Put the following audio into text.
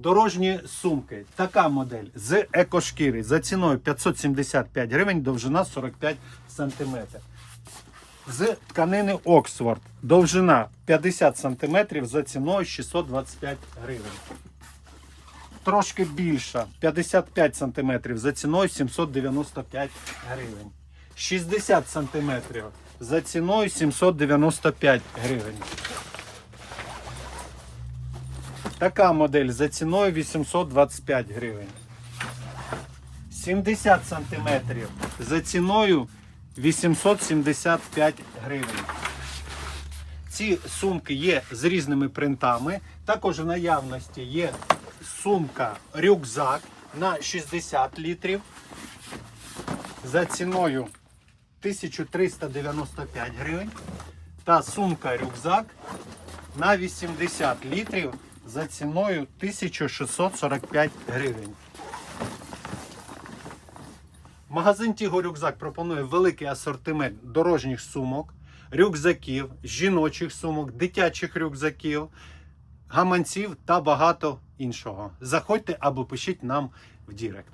Дорожні сумки. Така модель з екошкіри за ціною 575 гривень, довжина 45 см. З тканини Оксфорд. Довжина 50 см за ціною 625 гривень. Трошки більша 55 см за ціною 795 гривень. 60 см за ціною 795 гривень. Така модель за ціною 825 гривень. 70 см за ціною 875 гривень. Ці сумки є з різними принтами. Також в наявності є сумка рюкзак на 60 літрів за ціною 1395 гривень. Та сумка рюкзак на 80 літрів за ціною 1645 гривень. Магазин Тіго Рюкзак пропонує великий асортимент дорожніх сумок, рюкзаків, жіночих сумок, дитячих рюкзаків, гаманців та багато іншого. Заходьте або пишіть нам в Дірект.